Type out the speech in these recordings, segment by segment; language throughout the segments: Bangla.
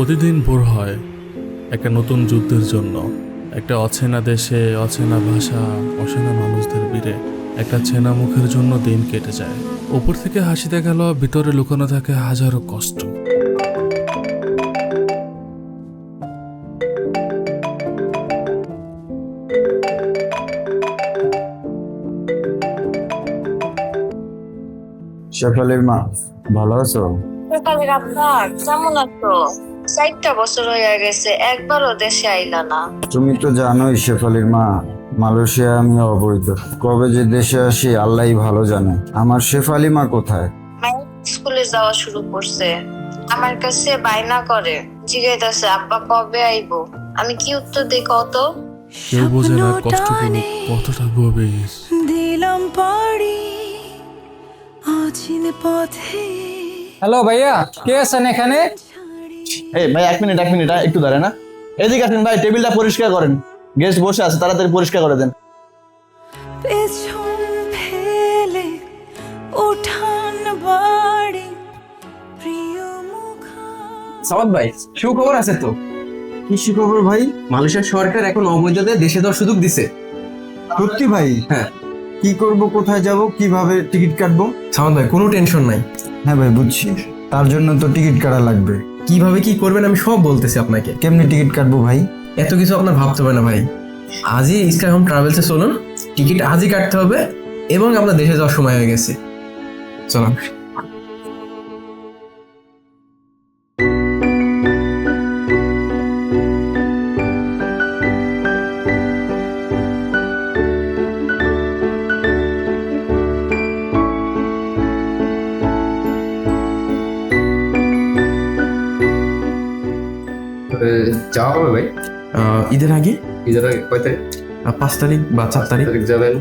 প্রতিদিন ভোর হয় একটা নতুন যুদ্ধের জন্য। একটা অচেনা দেশে অচেনা ভাষা অচেনা মানুষদের ভিড়ে একটা চেনা মুখের জন্য দিন কেটে যায়। উপর থেকে হাসিতে গেল ভিতরে লুকানো থাকে হাজারো কষ্ট। শেফালির মা ভালো আছো? সকালের আপনার কেমন আছো? চারটা বছর হয়ে গেছে একবারও দেশে আইলা না। তুমি তো জানোই শেফালির মা মালয়েশিয়া আমি অবৈধ। কবে যে দেশে আসি আল্লাহই ভালো জানে। আমার শেফালি মা কোথায়? স্কুলে যাওয়া শুরু করছে। আমার কাছে বায়না করে জিজ্ঞাসা আব্বা কবে আইবো? আমি কি উত্তর দিই কত? কেউ বোঝে না কষ্টগুলো কতটা গভীর। দিলাম পাড়ি অচিন পথে। হ্যালো ভাইয়া কে আছেন এখানে? এই ভাই এক মিনিট এক মিনিট একটু দাঁড়ান না এদিকে আসেন ভাই টেবিলটা পরিষ্কার করেন। গেস্ট বসে আছে তাড়াতাড়ি পরিষ্কার করে দেন। সামাদ ভাই সুখবর আছে তো? কি খবর ভাই? মালয়েশিয়ার সরকার এখন অবৈধদের দেশে দেওয়ার সুযোগ দিছে। সত্যি ভাই? হ্যাঁ। কি করব কোথায় যাব কীভাবে টিকিট কাটবো? সামাদ ভাই কোনো টেনশন নাই। হ্যাঁ ভাই বুঝছি। তার জন্য তো টিকিট কাটা লাগবে। কীভাবে কি করবেন আমি সব বলতেছি আপনাকে। কেমনি টিকিট কাটবো ভাই? এত কিছু আপনার ভাবতে হবে না ভাই। আজই স্কাই হোম ট্রাভেলসে চলুন টিকিট আজই কাটতে হবে এবং আপনার দেশে যাওয়ার সময় হয়ে গেছে। চলুন। যাওয়া হবে ভাই। ঈদের আগে? ঈদের আগে কয় তারিখ? পাঁচ তারিখ বা চার তারিখ। যাবেন।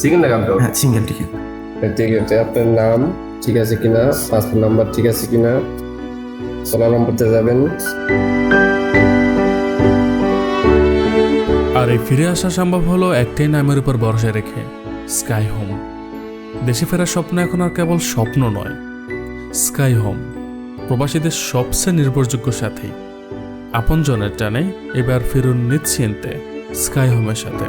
সিঙ্গেল না কামটা হ্যাঁ সিঙ্গেল টিকিট ঠিক আছে। আপনার নাম ঠিক আছে কিনা? পাসপোর্ট নাম্বার ঠিক আছে কিনা? সোলা নম্বরতে যাবেন। আর এই ফিরে আসা সম্ভব হলো একটাই নামের উপর ভরসা রেখে স্কাই হোম দেশে ফেরার স্বপ্ন এখন আর কেবল স্বপ্ন নয় স্কাই হোম প্রবাসীদের সবচেয়ে নির্ভরযোগ্য সাথী। আপনজনের টানে এবার ফিরুন নিশ্চিন্তে স্কাই হোমের সাথে।